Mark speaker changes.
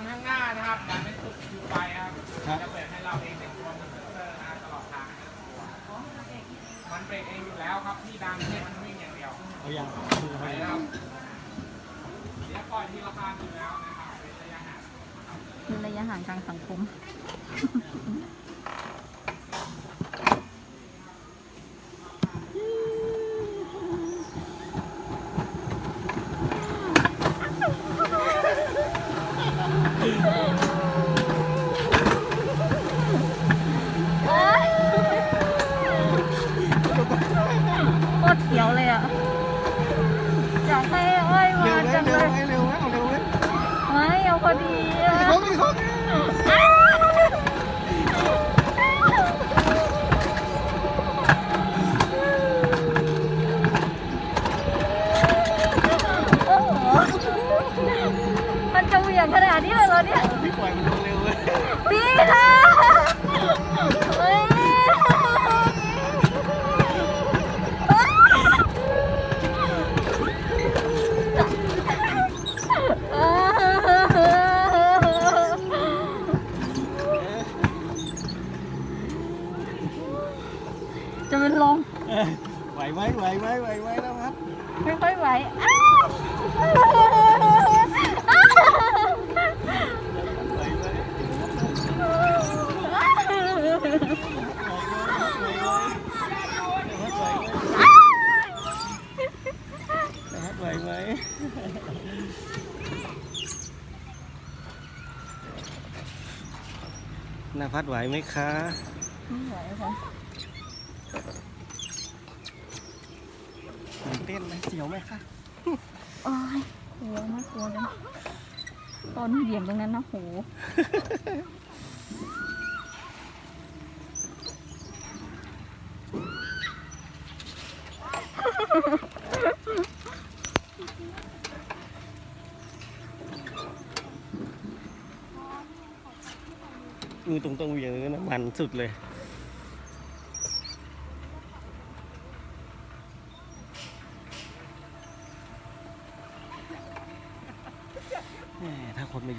Speaker 1: นข้างหน้านะครับดันไม่สุดคิวไปครับ
Speaker 2: ครับ
Speaker 1: จะเปิดให้เราเองเป็นตัวมือเซนเซอร์นะตลอดทางนะมันเบรกเองอยู่แล้วครับที่ดันให้มันวิ่งอย่างเดียว
Speaker 2: เอายังดู
Speaker 1: ไป
Speaker 2: ไป
Speaker 1: แล้วเดี๋ยวปล่อยทีละคันอยู่แล้วนะครับเป็นระยะห่าง
Speaker 3: คือระยะห่างทางสังคม โคตรเขียวเลยอะอยากให้อ้อยมา
Speaker 2: เร็วไหม
Speaker 3: จัง
Speaker 2: เร็
Speaker 3: เล
Speaker 2: วยไหมเร็วไหมเอาเร็วไหม
Speaker 3: ไม่เอาพอดี
Speaker 2: ข
Speaker 3: นาดนี้เลยเหรอเนี่ย
Speaker 2: พี่ปล่อยมันเร็วเลย
Speaker 3: พี่ค่ะเฮ้ยจะเป็นลม
Speaker 2: เออไหวไหมไหวไหมไหวไหมแล้วครับ
Speaker 3: ไม่ค่อยไหวอ้าว
Speaker 2: ไหวไหมนะครับไหวไหม นาพัดไหวไหมคะ
Speaker 3: ไม่ไหวค่ะ
Speaker 2: ตื่นเต้นไหมเสียวไหมคะ
Speaker 3: โอ้ยกลัวมากกลัวจังตอนเหวี่ยงตรงนั้นนะโห
Speaker 2: มือตรงๆเหวี่ยงนั้นะมันสุดเลย ถ้าคนไม่